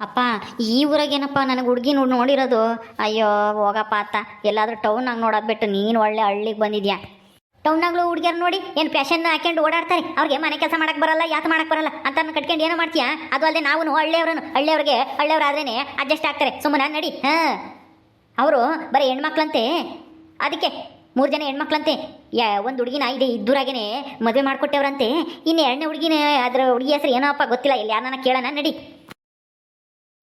ಅಪ್ಪ, ಈ ಊರಾಗೇನಪ್ಪ ನನಗೆ ಹುಡುಗಿ ನೋಡಿ ನೋಡಿರೋದು? ಅಯ್ಯೋ, ಹೋಗಪ್ಪ ಅತ್ತ. ಎಲ್ಲಾದರೂ ಟೌನಾಗ ನೋಡೋದು ಬಿಟ್ಟು ನೀನು ಒಳ್ಳೆ ಹಳ್ಳಿಗೆ ಬಂದಿದ್ಯಾ? ಟೌನಾಗ್ಲೂ ಹುಡುಗಿಯರು ನೋಡಿ ಏನು ಫ್ಯಾಷನ್ ಹಾಕೊಂಡು ಓಡಾಡ್ತಾರೆ. ಅವ್ರಿಗೆ ಮನೆ ಕೆಲಸ ಮಾಡಕ್ಕೆ ಬರಲ್ಲ ಯಾತ ಮಾಡಕ್ಕೆ ಬರಲ್ಲ ಅಂತ ಕಟ್ಕೊಂಡು ಏನೋ ಮಾಡ್ತೀಯಾ? ಅದು ಅಲ್ಲದೆ ನಾವು ಹಳ್ಳಿಯವ್ರನ್ನು ಹಳ್ಳಿಯವ್ರಿಗೆ ಹಳ್ಳಿಯವ್ರಾದ್ರೇ ಅಡ್ಜಸ್ಟ್ ಆಗ್ತಾರೆ. ಸುಮ್ಮನೆ ನಡಿ, ಹಾಂ. ಅವರು ಬರೀ ಹೆಣ್ಮಕ್ಳಂತೆ. ಅದಕ್ಕೆ ಮೂರು ಜನ ಹೆಣ್ಮಕ್ಳಂತೆ. ಯಾ, ಒಂದು ಹುಡುಗಿನ ಇದೆ, ಇದ್ದೂರಾಗೇನೆ ಮದುವೆ ಮಾಡಿಕೊಟ್ಟವ್ರಂತೆ. ಇನ್ನು ಎರಡನೇ ಹುಡುಗಿನ, ಅದರ ಹುಡುಗಿ ಹೆಸರು ಏನೋಪ್ಪ ಗೊತ್ತಿಲ್ಲ. ಇಲ್ಲಿ ಯಾರನ್ನ ಕೇಳೋಣ, ನಡಿ.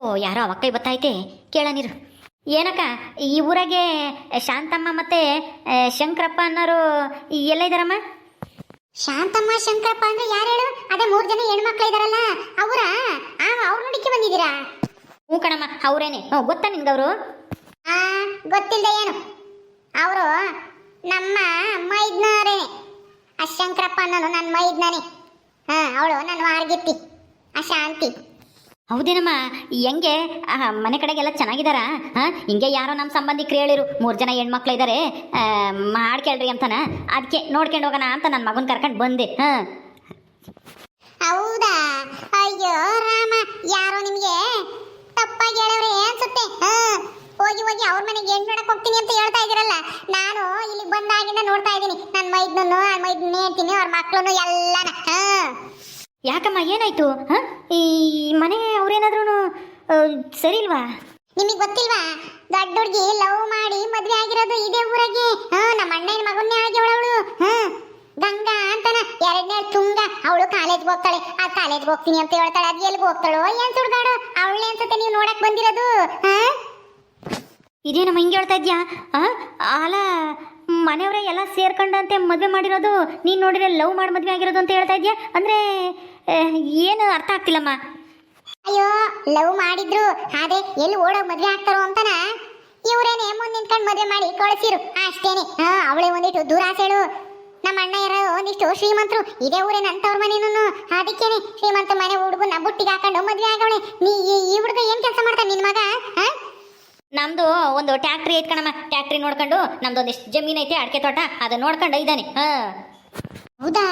ಓ ಯಾರೋ ಅವಕ್ಕೈ ಬತ್ತೈತೆ ಕೇಳನಿರು ಏನಕ್ಕ ಈ ಊರಾಗೆ ಶಾಂತಮ್ಮ ಮತ್ತೆ ಶಂಕರಪ್ಪ ಅನ್ನೋರು ಎಲ್ಲ ಇದಾರಮ್ಮ? ಶಾಂತಮ್ಮ ಶಂಕರಪ್ಪ ಅಂದ್ರೆ ಯಾರು ಹೇಳು? ಅದೇ ಮೂರು ಜನ ಹೆಣ್ಮಕ್ಳು ಇದಾರಲ್ಲ ಅವರ? ಅವ್ರ ನೋಡಿಕೆ ಬಂದಿದ್ದೀರಾ? ಹ್ಞೂ ಕಣಮ್ಮ ಅವರೇನೆ. ಹ್ಞೂ ಗೊತ್ತಾ ನಿನ್ಗವರು? ಗೊತ್ತಿಲ್ಲದೆ ಏನು? ಅವರು ನಮ್ಮ ಮೈದ್ನವರೇನೆ. ಆ ಶಂಕರಪ್ಪ ಅನ್ನೋನು ನನ್ನ ಮೈದ್ನಾನೆ. ಹಾ ಅವಳು ನನ್ನ ವಾರ್ಗಿತ್ತಿ ಆ ಶಾಂತಿ. ಹೌದೇನಮ್ಮ ಹೆಂಗೆ? ಮನೆ ಕಡೆಗೆಲ್ಲ ಚೆನ್ನಾಗಿದಾರ? ಹಿಂಗೆ ಯಾರೋ ನಮ್ಮ ಸಂಬಂಧಿಕರು ಹೇಳಿರು, ಮೂರು ಜನ ಹೆಣ್ಮಕ್ಳು ಇದ್ದಾರೆ ಮಾಡ್ಕೇಳ್ರಿ ಅಂತನ. ಅದಕ್ಕೆ ನೋಡ್ಕೊಂಡು ಹೋಗೋಣ ಅಂತ ನನ್ನ ಮಗನ ಕರ್ಕೊಂಡು ಬಂದೆ, ಹಾಂ. ಹೌದಾ? ಅಯ್ಯೋ ರಾಮ, ಯಾರೋ ನಿಮಗೆ ತಪ್ಪಾಗಿ ಹೇಳವ್ರೆ ಅನ್ಸುತ್ತೆ ಹೋಗಿ ಹೋಗಿ ಅವ್ರ ಮನೆಗೆ ಹೆಣ್ಣು ನೋಡಕ್ ಹೋಗ್ತೀನಿ ಅಂತ ಹೇಳ್ತಾ ಇದ್ದೀರಲ್ಲ, ನಾನು ಇಲ್ಲಿಗೆ ಬಂದಾಗಿಂದ ನೋಡ್ತಾ ಇದ್ದೀನಿ. ನನ್ನ ಮೈದ್ನೂ ಮೈದ್ನ ಹೇಳ್ತೀನಿ ಅವ್ರ ಮಕ್ಕಳು ಎಲ್ಲಾನ, ಹಾ. ಯಾಕಮ್ಮ ಏನಾಯ್ತು? ಹಾಂ? ಈ ಮನೆ ಅವ್ರೇನಾದ್ರೂ ಸರಿ ಇಲ್ವಾ ನಿಮಗೆ ಗೊತ್ತಿಲ್ವಾ? ದೊಡ್ಡ ಹುಡುಗಿ ಲವ್ ಮಾಡಿ ಮದ್ವೆ ಆಗಿರೋದು ಇದೇ ಊರಾಗೆ. ಹಾ ನಮ್ಮ ಅಣ್ಣನ ಮಗನ್ನೇ ಅವಳು ಹಾ ಗಂಗಾ ಅಂತಾನ. ಎರಡನೇ ತುಂಗ ಅವಳು ಕಾಲೇಜ್ ಹೋಗ್ತಾಳೆ. ಆ ಕಾಲೇಜ್ ಹೋಗ್ತೀನಿ ಅಂತ ಹೇಳ್ತಾಳೆ. ಅದು ಎಲ್ಲಿ ಹೋಗ್ತಾಳೋ? ಏನ್ ಸುಡ್ದಾಡು ಅವಳೇ ಅನ್ಸುತ್ತೆ ನೀವು ನೋಡಕ್ ಬಂದಿರೋದು. ಹಾ? ಇದೇನಮ್ಮ ಹಿಂಗೆ ಹೇಳ್ತಾ ಇದ್ಯಾ? ಹಾಂ? ಅಲ್ಲ ಮನೆಯವರೇ ಎಲ್ಲ ಸೇರ್ಕೊಂಡಂತೆ ಮದುವೆ ಮಾಡಿರೋದು, ನೀನು ನೋಡಿದ್ರೆ ಲವ್ ಮಾಡಿ ಮದುವೆ ಆಗಿರೋದು ಅಂತ ಹೇಳ್ತಾ ಇದ್ಯಾ? ಅಂದರೆ ಏನು ಅರ್ಥ ಆಗ್ತಿಲ್ಲಮ್ಮ. ಅಯ್ಯೋ, ಲವ್ ಮಾಡಿದ್ರು, ಆದ್ರೆ ಎಲ್ಲಿ ಓಡೋಗ್ ಮದ್ವೆ ಆಗ್ತಾರೋ ಅಂತನ? ಇವ್ರೇನೆ ಮುಂದೆ ನಿಂತ್ಕೊಂಡು ಮದ್ವೆ ಮಾಡಿ ಕಳಿಸಿರು. ಅಷ್ಟೇನೆ. ಹಾಂ ಅವಳೇ ಒಂದಿಟ್ಟು ದುರಾಸೆಳು. ನಮ್ಮ ಅಣ್ಣ ಇರೋ ಒಂದಿಷ್ಟು ಶ್ರೀಮಂತರು. ಇದೇ ಊರೇ ನಂತವ್ರ ಮನೇನು ಅದಕ್ಕೇನೆ ಶ್ರೀಮಂತ ಮನೆ ಹುಡುಗನ ಬುಟ್ಟಿಗೆ ಹಾಕೊಂಡು ಮದ್ವೆ ಆಗವಳೆ. ನೀ ಈ- ಹುಡುಗ ಏನ್ ಕೆಲಸ ಮಾಡ್ತಾನೆ ನಿನ್ ಮಗ? ಹಾ ನಮ್ದು ಒಂದು ಟ್ಯಾಕ್ಟ್ರಿ ಐತ್ ಕಣಮ್ಮ. ಟ್ಯಾಕ್ಟ್ರಿ ನೋಡ್ಕೊಂಡು ನಮ್ದು ಎಷ್ಟು ಜಮೀನ್ ಐತೆ ಅಡಿಕೆ ತೋಟ ಅದನ್ನ ನೋಡ್ಕೊಂಡು ಇದ್ದಾನೆ ಹಾಂ. ಹೌದಾ?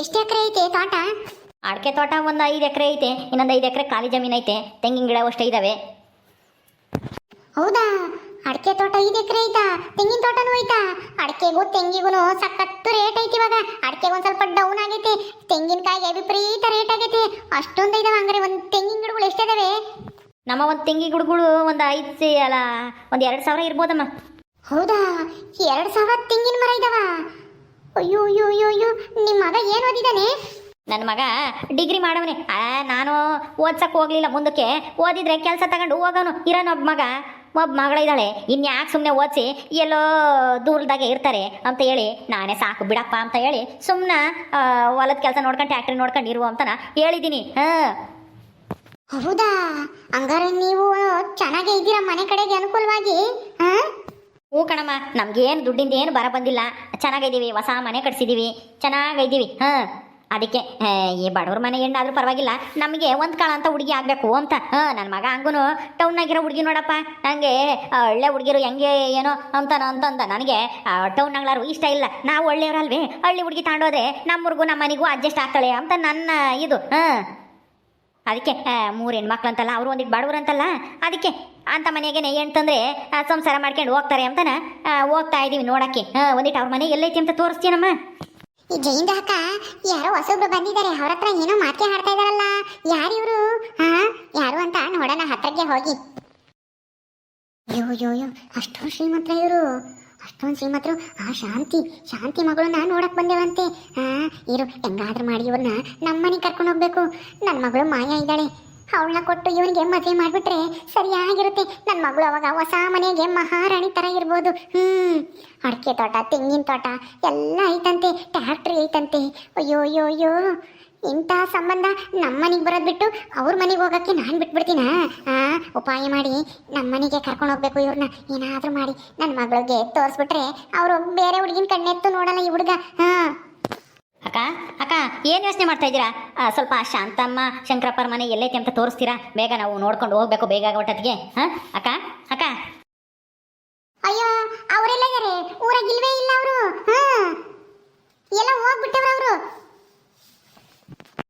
ಎಷ್ಟು ಎಕರೆ ಐತೆ ತೋಟ? ಅಡಿಕೆ ತೋಟ ಒಂದು ಐದು ಎಕರೆ ಐತೆ ಇನ್ನೊಂದು ಐದು ಎಕರೆ ಖಾಲಿ ಜಮೀನ್ ಐತೆ ತೆಂಗಿನ ಗಿಡ ಅಷ್ಟೇ ಇದಾವೆ. ಹೌದಾ? ಅಡಿಕೆ ತೋಟ ಐದು ಎಕರೆ ಐತಾ? ತೆಂಗಿನ ತೋಟನೂ ಐತಾ? ಅಡಿಕೆಗೂ ತೆಂಗಿಗೂ ಸಖತ್ತು ರೇಟ್ ಐತಿ ಇವಾಗ. ಅಡಿಕೆಗೆ ಒಂದ್ ಸ್ವಲ್ಪ ಡೌನ್ ಆಗೈತೆ. ತೆಂಗಿನಕಾಯಿಗೆ ವಿಪರೀತ ರೇಟ್ ಆಗೈತೆ. ಅಷ್ಟೊಂದು ಇದಾವೆ ಹಂಗಾರೆ ಒಂದು ತೆಂಗಿನ ಗಿಡಗಳು ಎಷ್ಟಿದಾವೆ ನಮ್ಮ ಒಂದು ತೆಂಗಿ ಗುಡುಗಳು ಒಂದು ಐದು ಸಿ ಅಲ್ಲ ಒಂದು ಎರಡು ಸಾವಿರ ಇರ್ಬೋದಮ್ಮ. ಹೌದಾ? ಎರಡು ಸಾವಿರ ತೆಂಗಿನ ಮರ ಇದಾವ? ಅಯ್ಯೋ ಅಯ್ಯೋ ಅಯ್ಯೋ ಅಯ್ಯೋ ನಿಮ್ಮ ಮಗ ಏನು ಓದಿದಾನೆ? ನನ್ನ ಮಗ ಡಿಗ್ರಿ ಮಾಡವನೆ. ಆ ನಾನು ಓದ್ಸಕ್ಕೆ ಹೋಗ್ಲಿಲ್ಲ ಮುಂದಕ್ಕೆ. ಓದಿದ್ರೆ ಕೆಲಸ ತಗೊಂಡು ಹೋಗೋನು ಇರೋನು ಒಬ್ಬ ಮಗ. ಒಬ್ಬ ಮಗಳಿದ್ದಾಳೆ ಇನ್ಯಾಕೆ ಸುಮ್ಮನೆ ಓದಿಸಿ? ಎಲ್ಲೋ ದೂರದಾಗೆ ಇರ್ತಾರೆ ಅಂತ ಹೇಳಿ ನಾನೇ ಸಾಕು ಬಿಡಪ್ಪ ಅಂತ ಹೇಳಿ ಸುಮ್ಮನೆ ಹೊಲದ ಕೆಲಸ ನೋಡ್ಕೊಂಡು ಟ್ಯಾಕ್ಟ್ರಿ ನೋಡ್ಕೊಂಡು ಇರುವ ಅಂತ ನಾ ಹೇಳಿದ್ದೀನಿ ಹಾಂ. ಹೌದಾ? ಹಂಗಾರೆ ನೀವು ಚೆನ್ನಾಗೇ ಇದ್ದೀರಾ ಮನೆ ಕಡೆಗೆ ಅನುಕೂಲವಾಗಿ, ಹಾ? ಹ್ಞೂ ಕಣಮ್ಮ, ನಮ್ಗೇನು ದುಡ್ಡಿಂದ ಏನು ಬರ ಬಂದಿಲ್ಲ. ಚೆನ್ನಾಗಿದ್ದೀವಿ ಹೊಸ ಮನೆ ಕಟ್ಸಿದ್ದೀವಿ ಚೆನ್ನಾಗಿದ್ದೀವಿ ಹಾಂ? ಅದಕ್ಕೆ ಈ ಬಡವ್ರ ಮನೆ ಹೆಣ್ಣಾದ್ರೂ ಪರವಾಗಿಲ್ಲ. ನಮಗೆ ಒಂದು ಕಾಳ ಅಂತ ಹುಡುಗಿ ಆಗಬೇಕು ಅಂತ, ಹಾಂ? ನನ್ನ ಮಗ ಹಂಗೂ ಟೌನ್ನಾಗಿರೋ ಹುಡುಗಿ ನೋಡಪ್ಪ. ನನಗೆ ಒಳ್ಳೆ ಹುಡುಗಿರು ಹೆಂಗೆ ಏನೋ ಅಂತಾನ ಅಂತಂದ ನನಗೆ. ಟೌನ್ನಾಗ್ಲಾರು ಇಷ್ಟ ಇಲ್ಲ. ನಾವು ಒಳ್ಳೆಯವರಲ್ವೇ? ಹಳ್ಳಿ ಹುಡುಗಿ ತಗೊಂಡೋದ್ರೆ ನಮ್ಮೂರಿಗೂ ನಮ್ಮ ಮನೆಗೂ ಅಡ್ಜಸ್ಟ್ ಆಗ್ತಾಳೆ ಅಂತ ನನ್ನ ಇದು, ಹಾಂ? ಅದಕ್ಕೆ ಮೂರು ಹೆಣ್ಮಕ್ಳು ಅಂತಲ್ಲ ಅವರು ಒಂದಿಟ್ಟು ಬಡವ್ರು ಅಂತಲ್ಲ ಅದಕ್ಕೆ ಅಂತ ಮನೆಗೆ ಅಂತಂದ್ರೆ ಆ, ಸಂಸಾರ ಮಾಡ್ಕೊಂಡು ಹೋಗ್ತಾರೆ ಅಂತನ ಹೋಗ್ತಾ ಇದ್ದೀವಿ ನೋಡಕ್ಕೆ. ಒಂದಿಟ್ಟು ಅವ್ರ ಮನೆ ಎಲ್ಲೈತಿ ಅಂತ ತೋರಿಸ್ತೀನಮ್ಮ. ಈ ಜೈನ್ ಅಕ್ಕ ಯಾರೋ ಹೊಸಬ್ರು ಬಂದಿದ್ದಾರೆ ಅವ್ರ ಹತ್ರ ಏನೋ ಮಾತೇ ಆಡ್ತಾ ಇದಾರಲ್ಲ. ಯಾರು ಇವರು? ಹಾ ಯಾರು ಅಂತ ನೋಡೋಣ ಹತ್ರಕ್ಕೆ ಹೋಗಿ. ಅಯ್ಯೋ ಅಯ್ಯೋ ಅಷ್ಟೊಂದು ಶ್ರೀಮಂತರ ಇವರು. ಅಷ್ಟೊಂದು ಶ್ರೀಮಂತರು ಆ ಶಾಂತಿ ಶಾಂತಿ ಮಗಳನ್ನ ನೋಡಕ್ ಬಂದೇವಂತೆ. ಹಾ ಇರು, ಹೆಂಗಾದ್ರೂ ಮಾಡಿ ಇವ್ರನ್ನ ನಮ್ಮನೆಗೆ ಕರ್ಕೊಂಡು ಹೋಗ್ಬೇಕು. ನನ್ನ ಮಗಳು ಮಾಯ ಇದ್ದಾಳೆ. ಅವಳನ್ನ ಕೊಟ್ಟು ಇವನಿಗೆ ಮದುವೆ ಮಾಡಿಬಿಟ್ರೆ ಸರಿಯಾಗಿರುತ್ತೆ. ನನ್ನ ಮಗಳು ಅವಾಗ ಹೊಸ ಮನೆಗೆ ಮಹಾರಾಣಿ ತರ ಇರ್ಬೋದು. ಹ್ಮ್, ಅಡಿಕೆ ತೋಟ, ತೆಂಗಿನ ತೋಟ, ಎಲ್ಲ ಐತಂತೆ, ಟ್ಯಾಕ್ಟ್ರಿ ಐತಂತೆ. ಅಯ್ಯೋ ಅಯ್ಯೋ ಅಯ್ಯೋ ಇಂಥ ಸಂಬಂಧ ನಮ್ಮ ಮನೆಗೆ ಬರೋದು ಬಿಟ್ಟು ಅವ್ರ ಮನೆಗೆ ಹೋಗೋಕ್ಕೆ ನಾನು ಬಿಟ್ಬಿಡ್ತೀನ? ಉಪಾಯ ಮಾಡಿ ನಮ್ಮ ಮನೆಗೆ ಕರ್ಕೊಂಡು ಹೋಗ್ಬೇಕು ಇವ್ರನ್ನ ಏನಾದರೂ ಮಾಡಿ ನನ್ನ ಮಗಳಿಗೆ ತೋರಿಸ್ಬಿಟ್ರೆ ಅವರು ಬೇರೆ ಹುಡುಗಿನ ಕಣ್ಣೆತ್ತು ನೋಡಲ್ಲ ಈ ಹುಡುಗ. ಹಾಂ. ಅಕ್ಕ ಅಕ್ಕ ಏನು ಯೋಚನೆ ಮಾಡ್ತಾ ಇದ್ದೀರಾ? ಸ್ವಲ್ಪ ಶಾಂತಮ್ಮ ಶಂಕರಪ್ಪರ ಮನೆ ಎಲ್ಲೈತಿ ಅಂತ ತೋರಿಸ್ತೀರಾ? ಬೇಗ ನಾವು ನೋಡ್ಕೊಂಡು ಹೋಗ್ಬೇಕು ಬೇಗ ಒಟ್ಟತ್ತಿಗೆ ಹಾಂ ಅಕ್ಕ ಅಕ್ಕ. ಅಯ್ಯೋ ಅವರೆಲ್ಲ ಇದಾರೆ? ಊರಾಗ ಇಲ್ವೇ ಇಲ್ಲ ಅವರು? ಹಾ. ಎಲ್ಲ ಹೋಗ್ಬಿಟ್ಟವ್ರ ಅವರು?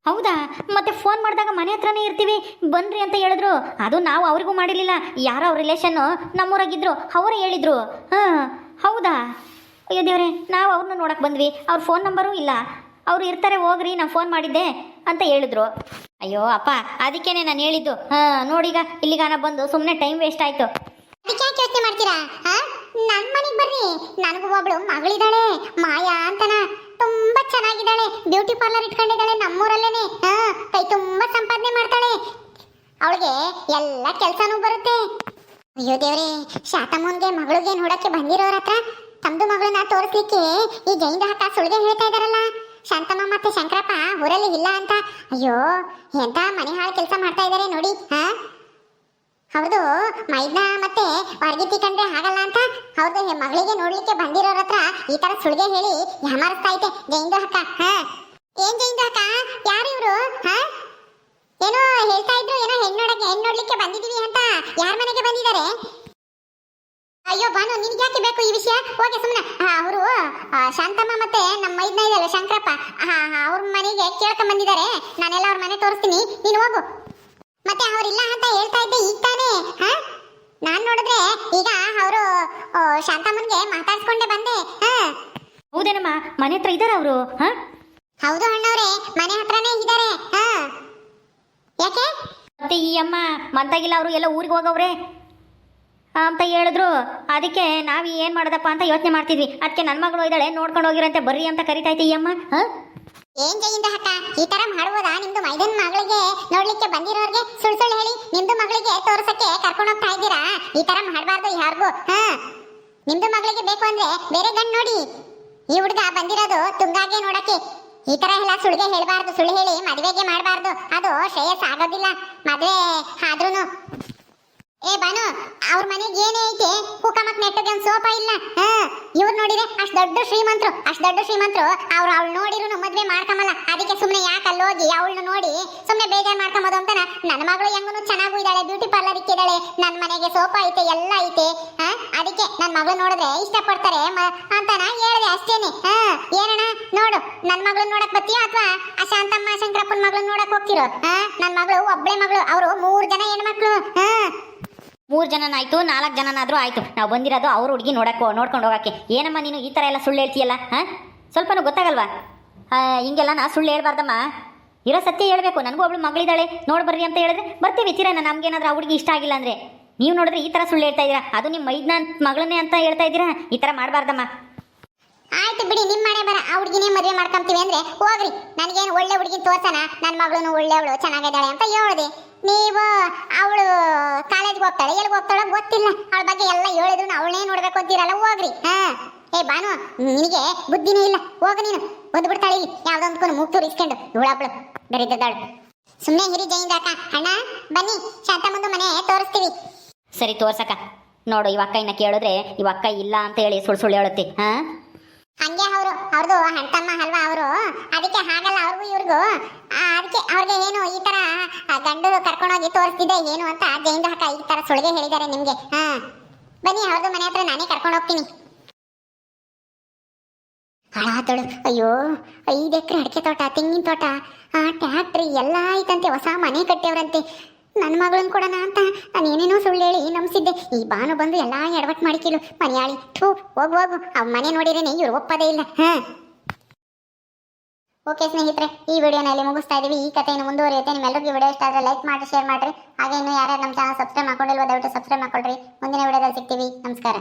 ಹೌದಾ? ಮತ್ತೆ ಫೋನ್ ಮಾಡಿದಾಗ ಮನೆ ಹತ್ರನೇ ಇರ್ತೀವಿ. ಬನ್ರಿ ಅಂತ ಹೇಳಿದ್ರು. ಅದು ನಾವು ಅವ್ರಿಗೂ ಮಾಡಿರಲಿಲ್ಲ. ಯಾರೋ ಅವ್ರ ರಿಲೇಷನ್ನು ನಮ್ಮೂರಾಗಿದ್ರು, ಅವರೇ ಹೇಳಿದ್ರು. ಹಾಂ, ಹೌದಾ? ಅಯ್ಯೋ ದೇವ್ರೆ, ನಾವು ಅವ್ರನ್ನ ನೋಡಕ್ಕೆ ಬಂದ್ವಿ. ಅವ್ರ ಫೋನ್ ನಂಬರೂ ಇಲ್ಲ. ಅವ್ರು ಇರ್ತಾರೆ, ಹೋಗ್ರಿ, ನಾನು ಫೋನ್ ಮಾಡಿದ್ದೆ ಅಂತ ಹೇಳಿದ್ರು. ಅಯ್ಯೋ, ಅಪ್ಪ, ಅದಕ್ಕೇನೆ ನಾನು ಹೇಳಿದ್ದು. ಹಾಂ, ನೋಡೀಗ ಇಲ್ಲಿಗಾನ ಬಂದು ಸುಮ್ಮನೆ ಟೈಮ್ ವೇಸ್ಟ್ ಆಯಿತು. ಅದಕ್ಕೆ ಯೋಚನೆ ಮಾಡ್ತೀರಾ? ನನ್ನ ಮನೆಗೆ ಬರ್ರಿ. ನನಗೂ ಒಬ್ಳು ಮಗಳಿದ್ದಾಳೆ ಮಾಯಾ ಅಂತನ. ತುಂಬಾ ಬ್ಯೂಟಿ ಪಾರ್ಲರ್ ಇಟ್ಕೊಂಡಿದ್ದಾಳೆ ನಮ್ಮೂರಲ್ಲೇನೆ. ಕೈ ತುಂಬಾ ಸಂಪಾದನೆ ಮಾಡ್ತಾಳೆ. ಅವಳಿಗೆ ಎಲ್ಲ ಕೆಲ್ಸಾನು ಬರುತ್ತೆ. ಅಯ್ಯೋ ದೇವ್ರಿ, ಶಾತಮ್ಮನ್ಗೆ ಮಗಳಿಗೆ ನೋಡಕ್ಕೆ ಬಂದಿರೋರ ಹತ್ರ ತಮ್ದು ಮಗಳನ್ನ ತೋರಿಸ್ಲಿಕ್ಕೆ ಈ ಜೈನ ಹತ್ತ ಸುಳ್ಗೆ ಹೇಳ್ತಾ ಇದಾರಲ್ಲ ಶಾಂತಮ್ಮ ಮತ್ತೆ ಶಂಕರಪ್ಪ ಊರಲ್ಲಿ ಇಲ್ಲ ಅಂತ. ಅಯ್ಯೋ, ಎಂತ ಮನೆ ಹಾಳು ಕೆಲಸ ಮಾಡ್ತಾ ಇದಾರೆ ನೋಡಿ, ಹಾ? ಹೌದು, ಮೈದ್ನ ಮತ್ತೆ ವರ್ಗಿತಿ ಕಂಡ್ರೆ ಆಗಲ್ಲ ಅಂತ? ಹೌದು ಮಗಳಿಗೆ ನೋಡ್ಲಿಕ್ಕೆ ಬಂದಿರೋರ ಹತ್ರ ಈ ತರ ಸುಳ್ಗೆ ಹೇಳಿ ಯಾಮಾರಿಸ್ತಾ ಐತೆ ಜೈಂದು ಅಕ್ಕ, ಹ? ಏನ್ ಜೈಂದು ಅಕ್ಕ? ಯಾರು ಇವ್ರು? ಹ? ಏನೋ ಹೇಳ್ತಾ ಇದ್ರು, ಏನೋ ಹೆಣ್ಣು ನೋಡಕ್ಕೆ ಹೆಣ್ಣು ನೋಡ್ಲಿಕ್ಕೆ ಬಂದಿದೀವಿ ಅಂತ. ಯಾರ ಮನೆಗೆ ಬಂದಿದ್ದಾರೆ? ಅಯ್ಯೋ ಬಾನು ನಿನ್ಗೆ ಯಾಕೆ ಬೇಕು ಈ ವಿಷಯ? ಓಕೆ ಸುಮ್ಮನೆ ಅವರು ಶಾಂತಮ್ಮ ಮತ್ತೆ ನಮ್ಮ ಮೈದ್ನ ಇದೆಯಲ್ಲ ಶಂಕರಪ್ಪ. ಅವ್ರ ಮನೆಗೆ ಕೇಳ್ಕೊಂಡ್ ಬಂದಿದ್ದಾರೆ. ನಾನೆಲ್ಲ ಅವ್ರ ಮನೆ ತೋರಿಸ್ತೀನಿ. ನೀನು ಹೋಗು. ಮತ್ತೆ ಅವ್ರಿಲ್ಲ ಅಂತ ಹೇಳ್ತಾ ಇದ್ದೆ ಈಗ ತಾನೇ ಹಾ ನಾನ್ ನೋಡಿದ್ರೆ ಈಗ ಅವರು ಶಾಂತಮ್ಮನ್ಗೆ ಮಾತಾಡ್ಸ್ಕೊಂಡೆ ಬಂದೆ ಹೌದೇನಮ್ಮ ಮನೆ ಹತ್ರ ಇದ್ದಾರೆ ಅವರು ಹೌದು ಅಣ್ಣವ್ರೆ ಮನೆ ಹತ್ರನೇ ಇದ್ದಾರೆ ಹಾ. ಯಾಕೆ? ಮತ್ತೆ ಈ ಅಮ್ಮ ಮದ್ದಾಗಿಲ್ಲ ಅವರು ಎಲ್ಲ ಊರಿಗೆ ಹೋಗವ್ರೆ? ಅಂತ ಹೇಳಿದ್ರು ಅದಕ್ಕೆ ನಾವು ಏನು ಮಾಡೋದಪ್ಪ ಅಂತ ಯೋಚನೆ ಮಾಡ್ತಿದ್ವಿ. ಅದಕ್ಕೆ ನನ್ನ ಮಗಳು ಇದ್ದಾಳೆ ನೋಡ್ಕೊಂಡು ಹೋಗಿರಂತೆ ಬರ್ರಿ ಅಂತ ಕರಿತೈತೆ ಈ ಅಮ್ಮ ಹಾಂ? ಏನ್ ಜಯಿಂದ ಅಕ್ಕ ಈ ತರ ಮಾಡುವುದಾ ನಿಮ್ದು ಮೈದನ್ ಮಗಳಿಗೆ? ನೋಡ್ಲಿಕ್ಕೆ ಬಂದಿರೋರ್ಗೆ ಸುಳ್ ಸುಳ್ಳು ಹೇಳಿ, ನಿಮ್ದು ಮಗಳಿಗೆ ತೋರ್ಸಕ್ಕೆ ಕರ್ಕೊಂಡು ಹೋಗ್ತಾ ಇದ್ದೀರಾ? ಈ ತರ ಮಾಡಬಾರ್ದು ಯಾರಿಗೂ, ಹಾ? ನಿಮ್ದು ಮಗಳಿಗೆ ಬೇಕು ಅಂದ್ರೆ ಬೇರೆ ಗಂಡ್ ನೋಡಿ. ಈ ಹುಡುಗ ಬಂದಿರೋದು ತುಂಗಾಗೆ ನೋಡಕ್ಕೆ. ಈ ತರ ಎಲ್ಲ ಸುಳ್ಗೆ ಹೇಳಬಾರ್ದು, ಸುಳ್ಳು ಹೇಳಿ ಮದುವೆಗೆ ಮಾಡಬಾರ್ದು. ಅದು ಶ್ರೇಯಸ್ ಆಗೋದಿಲ್ಲ, ಮದುವೆ ಆದ್ರೂನು. ಏ ಬಾನು, ಅವ್ರ ಮನೆಗೆ ಏನೇ ಐತೆ? ಕುಕಮಕ್ ನೆಟ್ಟಗೆ ಸೋಫಾ ಇಲ್ಲ. ಹಾ, ಇವ್ರು ನೋಡಿದ್ರೆ ಅಷ್ಟ್ ದೊಡ್ಡ ಶ್ರೀಮಂತರು, ಅಷ್ಟ್ ದೊಡ್ಡ ಶ್ರೀಮಂತರು. ಅವ್ರು ಅವಳು ನೋಡಿರು ಮದ್ವೆ ಮಾಡ್ಕೊಂಬಲ್ಲ ಅದಕ್ಕೆ ಸುಮ್ಮನೆ ಯಾಕೆ ಅಲ್ಲಿ ಹೋಗಿ ಅವಳನ್ನ ನೋಡಿ ಸುಮ್ಮನೆ ಬೇಜಾರ್ ಮಾಡ್ಕೊಂಬೋದು ಅಂತ ನನ್ನ ಮಗಳು ಹೆಂಗನು ಚೆನ್ನಾಗೂ ಇದ್ದಾಳೆ, ಬ್ಯೂಟಿ ಪಾರ್ಲರ್ ಇಕ್ಕಿದ್ದಾಳೆ ನನ್ನ ಮನೆಗೆ ಸೋಫಾ ಐತೆ, ಎಲ್ಲ ಐತೆ. ಅದಕ್ಕೆ ನನ್ನ ಮಗಳು ನೋಡಿದ್ರೆ ಇಷ್ಟಪಡ್ತಾರೆ ಅಂತ ನಾ ಹೇಳಿದೆ ಅಷ್ಟೇನೆ. ಹಾ, ಏನಣ್ಣ, ನೋಡು ನನ್ನ ಮಗಳನ್ನ ನೋಡಕ್ ಬರ್ತೀಯ ಅಥವಾ ಆ ಶಾಂತಮ್ಮ, ಶಂಕರಪ್ಪನ ಮಗಳನ್ನ ನೋಡಕ್ ಹೋಗ್ತಿರೋ? ನನ್ನ ಮಗಳು, ಒಬ್ಳೆ ಮಗಳು, ಅವರು ಮೂರು ಜನ ಹೆಣ್ಮಕ್ಳು. ಹಾ ಮೂರು ಜನನಾಯ್ತು, ನಾಲ್ಕು ಜನನಾದರೂ ಆಯಿತು. ನಾವು ಬಂದಿರೋದು ಅವ್ರ ಹುಡುಗಿ ನೋಡಕ್ಕೋ ನೋಡ್ಕೊಂಡು ಹೋಗಕ್ಕೆ. ಏನಮ್ಮ ನೀನು ಈ ಥರ ಎಲ್ಲ ಸುಳ್ಳು ಹೇಳ್ತೀಯಲ್ಲ, ಹಾಂ? ಸ್ವಲ್ಪನೂ ಗೊತ್ತಾಗಲ್ವಾ? ಹಿಂಗೆಲ್ಲ ನಾ ಸುಳ್ಳು ಹೇಳ್ಬಾರ್ದಮ್ಮ. ಇರೋ ಸತ್ಯ ಹೇಳ್ಬೇಕು. ನನಗೂ ಒಬ್ಳು ಮಗಳಿದ್ದಾಳೆ. ನೋಡಿ ಬರ್ರಿ ಅಂತ ಹೇಳಿದ್ರೆ ಬರ್ತೀವಿ ಚಿರನ ನಮ್ಗೇನಾದ್ರೂ ಆ ಹುಡುಗಿ ಇಷ್ಟ ಆಗಿಲ್ಲ ಅಂದರೆ. ನೀವು ನೋಡಿದ್ರೆ ಈ ಥರ ಸುಳ್ಳು ಹೇಳ್ತಾ ಇದ್ದೀರಾ? ಅದು ನಿಮ್ಮ ಮೈದ್ನ ಮಗಳನ್ನೇ ಅಂತ ಹೇಳ್ತಾ ಇದ್ದೀರಾ? ಈ ಥರ ಮಾಡಬಾರ್ದಮ್ಮ. ಆಯ್ತು ಬಿಡಿ ನಿಮ್ಮ ಮನೆ ಬರ, ಆ ಹುಡುಗಿನೇ ಮದುವೆ ಮಾಡ್ಕೊಂತೀವಿ ಅಂದ್ರೆ ಹೋಗ್ರಿ. ನನಗೇನು ಒಳ್ಳೆ ಹುಡುಗಿ ತೋರ್ಸನ ನನ್ನ ಮಗಳು ಒಳ್ಳೆಯವಳು ಚೆನ್ನಾಗಿದ್ದಾಳೆ ಅಂತ ಹೇಳಿದೆ. ನೀವು ಅವಳು ಕಾಲೇಜ್ಗೆ ಹೋಗ್ತಾಳೆ ಎಲ್ಲಿ ಹೋಗ್ತಾಳ ಗೊತ್ತಿಲ್ಲ. ಅವಳ ಬಗ್ಗೆ ಎಲ್ಲ ಹೇಳಿದ್ರು, ಅವಳನ್ನೇ ನೋಡ್ಬೇಕು ಅಂತೀರಲ್ಲ, ಹೋಗ್ರಿ. ಹಾ. ಏ ಬಾನು ನಿನಗೆ ಬುದ್ಧಿನೇ ಇಲ್ಲ. ಹೋಗ ನೀನು. ಬಂದು ಬಿಡ್ತಾಳೆ ಇಲ್ಲಿ. ಯಾವ್ದೊಂದ್ಕೊಂಡು ಮುಗ್ತು ಇಸ್ಕೊಂಡು ಇವಳಬ್ಳು ಬೆರಿದ್ದಾಳು ಸುಮ್ಮನೆ ಹಿರಿ ಜೈಂದಾಕ ಅಣ್ಣ, ಬನ್ನಿ. ಶಾಂತ ಮುಂದೆ ಮನೆ ತೋರಿಸ್ತೀವಿ. ಸರಿ ತೋರ್ಸಕ್ಕ. ನೋಡು, ಇವ ಅಕ್ಕ ಇನ್ನ ಕೇಳಿದ್ರೆ ಇವ ಅಕ್ಕ ಇಲ್ಲ ಅಂತ ಹೇಳಿ ಸುಳ್ಳು ಸುಳ್ಳು ಹೇಳುತ್ತೆ. ಹಾಂ? ಹಂಗೆ ಅವರು ಅವ್ರದ್ದು ಹೆಣ್ತಮ್ಮ ಅಲ್ವಾ ಅವರು? ಅದಕ್ಕೆ ಹಾಗಲ್ಲ ಅವ್ರಿಗೂ ಇವ್ರಿಗೂ. ಅದಕ್ಕೆ ಅವ್ರಿಗೆ ಏನು ಈ ತರ ಗಂಡು ಕರ್ಕೊಂಡೋಗಿ ತೋರಿಸ್ತಿದ್ದೆ ಏನು ಅಂತ ಜೈಂದ ಹಾಕ ಈ ತರ ಸುಳಿಗೆ ಹೇಳಿದ್ದಾರೆ ನಿಮ್ಗೆ. ಹಾ. ಬನ್ನಿ ಅವ್ರದ್ದು ಮನೆ ಹತ್ರ ನಾನೇ ಕರ್ಕೊಂಡು ಹೋಗ್ತೀನಿ. ಹಾಳಾದಳು ಅಯ್ಯೋ, ಐದು ಎಕರೆ ಅಡಿಕೆ ತೋಟ, ತೆಂಗಿನ ತೋಟ, ಆ, ಟ್ಯಾಕ್ಟ್ರಿ ಎಲ್ಲ ಐತಂತೆ, ಹೊಸ ಮನೆ ಕಟ್ಟೇವ್ರಂತೆ ನನ್ನ ಮಗಳನ್ನ ಕೊಡೋಣ ಅಂತ. ನಾನು ಏನೇನೋ ಸುಳ್ಳು ಹೇಳಿ ನಂಬಿಸಿದ್ದೆ. ಈ ಬಾನು ಬಂದು ಎಲ್ಲ ಎಡವಟ್ ಮಾಡಿಕಿಲು ಮನೆಯಾಳಿ, ಥೂ, ಹೋಗು ಹೋಗು. ಅವ್ ಮನೆ ನೋಡಿರೇನೆ, ಇವ್ರು ಒಪ್ಪದೇ ಇಲ್ಲ. ಹಾ. ಓಕೆ ಸ್ನೇಹಿತರೆ, ಈ ವಿಡಿಯೋನಲ್ಲಿ ಮುಗಿಸ್ತಾ ಇದೀವಿ. ಈ ಕಥೆಯನ್ನು ಮುಂದುವರಿಯುತ್ತೆ. ನಿಮ್ಮೆಲ್ಲರಿಗೂ ವಿಡಿಯೋ ಇಷ್ಟ ಆದರೆ ಲೈಕ್ ಮಾಡಿ ಶೇರ್ ಮಾಡಿರಿ. ಹಾಗೆ ಇನ್ನು ಯಾರ್ಯಾರು ನಮ್ಮ ಚಾನಲ್ ಸಬ್ಸ್ಕ್ರೈಬ್ ಮಾಡ್ಕೊಂಡಿಲ್ವೋ, ದಯವಿಟ್ಟು ಸಬ್ಸ್ಕ್ರೈಬ್ ಮಾಡ್ಕೊಳ್ರಿ. ಮುಂದಿನ ವಿಡಿಯೋದಲ್ಲಿ ಸಿಗ್ತೀವಿ. ನಮಸ್ಕಾರ.